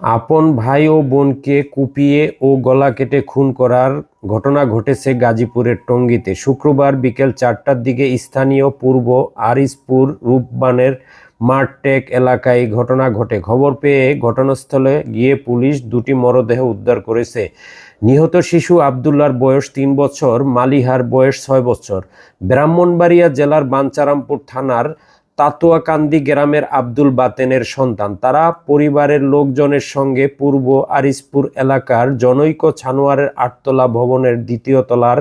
আপন ভাই ও বোনকে কুপিয়ে ও গলা কেটে খুন করার ঘটনা ঘটেছে গাজীপুরের টঙ্গিতে। শুক্রবার বিকেল চারটার দিকে স্থানীয় পূর্ব আরিসপুর রূপবানের মারটেক এলাকায় ঘটনা ঘটে। খবর পেয়ে ঘটনাস্থলে গিয়ে পুলিশ দুটি মরদেহ উদ্ধার করেছে। নিহত শিশু আবদুল্লার বয়স তিন বছর, মালিহার বয়স ছয় বছর। ব্রাহ্মণবাড়িয়া জেলার বাঞ্চারামপুর থানার তাতুয়াকান্দি গ্রামের আব্দুল বাতেনের সন্তান। তারা পরিবারের লোকজনের সঙ্গে পূর্ব আরিসপুর এলাকার জনৈক ছানোয়ারের আটতলা ভবনের দ্বিতীয় তলার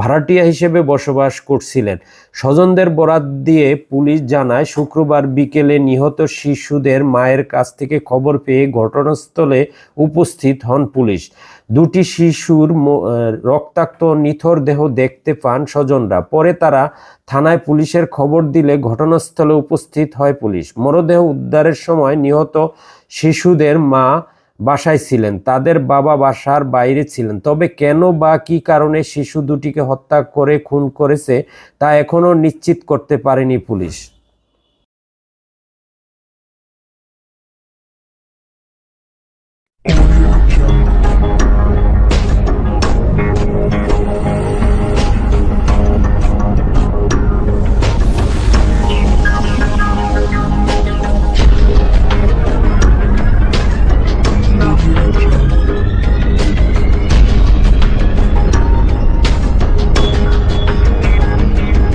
ভাড়াটিয়া হিসেবে বসবাস করছিলেন। স্বজনদের বরাত দিয়ে পুলিশ জানায়, শুক্রবার বিকেলে নিহত শিশুদের মায়ের কাছ থেকে খবর পেয়ে ঘটনাস্থলে উপস্থিত হন পুলিশ। দুটি শিশুর রক্তাক্ত নিথর দেহ দেখতে পান স্বজনরা। পরে তারা থানায় পুলিশের খবর দিলে ঘটনাস্থলে উপস্থিত হয় পুলিশ। মরদেহ উদ্ধারের সময় নিহত শিশুদের মা বাসায় ছিলেন, তাদের বাবা বাসার বাইরে ছিলেন। তবে কেন বা কি কারণে শিশু দুটিকে হত্যা করে, খুন করেছে তা এখনও নিশ্চিত করতে পারেনি পুলিশ।